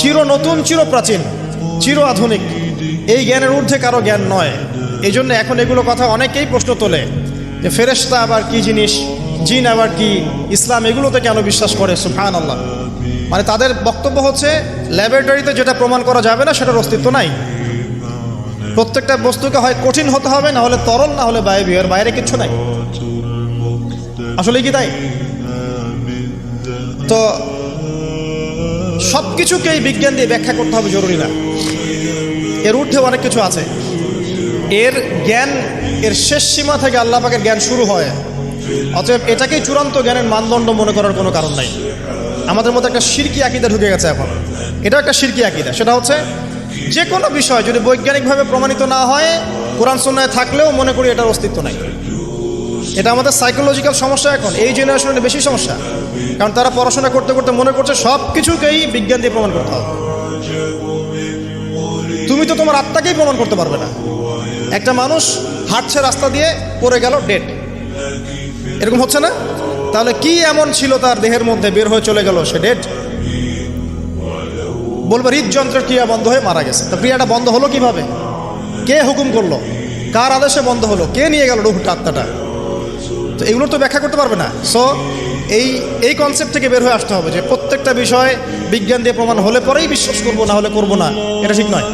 চির নতুন, চির প্রাচীন, চির আধুনিক। এই জ্ঞানের ঊর্ধ্বে কারও জ্ঞান নয়। এই জন্য এখন এগুলো কথা অনেকেই প্রশ্ন তোলে যে, ফেরেশতা আবার কি জিনিস? জিন আবার কি? ইসলাম এগুলোতে কেন বিশ্বাস করে? সুফান আল্লাহ মানে তাদের বক্তব্য হচ্ছে, ল্যাবরেটরিতে যেটা প্রমাণ করা যাবে না, সেটার অস্তিত্ব নাই। প্রত্যেকটা বস্তুকে হয় কঠিন হতে হবে, না হলে তরল, না হলে বায়বীয়, এর বাইরে কিচ্ছু নাই। আসলে কি তাই? তো সব কিছুকেই বিজ্ঞান দিয়ে ব্যাখ্যা করতে হবে, জরুরি না। এর ঊর্ধ্বে অনেক কিছু আছে। এর জ্ঞান, এর শেষ সীমা থেকে আল্লাহ পাকের জ্ঞান শুরু হয়। অতএব এটাকেই চূড়ান্ত জ্ঞানের মানদণ্ড মনে করার কোনো কারণ নাই। আমাদের মধ্যে একটা শিরকি আকিদা ঢুকে গেছে এখন। এটা একটা শিরকি আকিদা। সেটা হচ্ছে, যে কোনো বিষয় যদি বৈজ্ঞানিকভাবে প্রমাণিত না হয়, কোরআন সন্ন্যায় থাকলেও মনে করি এটার অস্তিত্ব নাই। এটা আমাদের সাইকোলজিক্যাল সমস্যা এখন, এই জেনারেশনের বেশি সমস্যা। কারণ তারা পড়াশোনা করতে করতে মনে করছে সব কিছুকেই বিজ্ঞান দিয়ে প্রমাণ করতে হবে। তুমি তো তোমার আত্মাকেই প্রমাণ করতে পারবে না। একটা মানুষ হাঁটছে রাস্তা দিয়ে পড়ে গেল ডেট এরকম হচ্ছে না? তাহলে কি এমন ছিল তার দেহের মধ্যে বের হয়ে চলে গেল সে ডেট বলবে, হৃদযন্ত্রের ক্রিয়া বন্ধ হয়ে মারা গেছে। তো ক্রিয়াটা বন্ধ হলো কীভাবে? কে হুকুম করল? কার আদেশে বন্ধ হলো? কে নিয়ে গেল রুহটা আত্মাটা? তো এগুলো তো ব্যাখ্যা করতে পারবে না। সো এই এই কনসেপ্ট থেকে বের হয়ে আসতে হবে যে প্রত্যেকটা বিষয় বিজ্ঞান দিয়ে প্রমাণ হলে পরেই বিশ্বাস করব, না হলে করব না। এটা ঠিক নয়।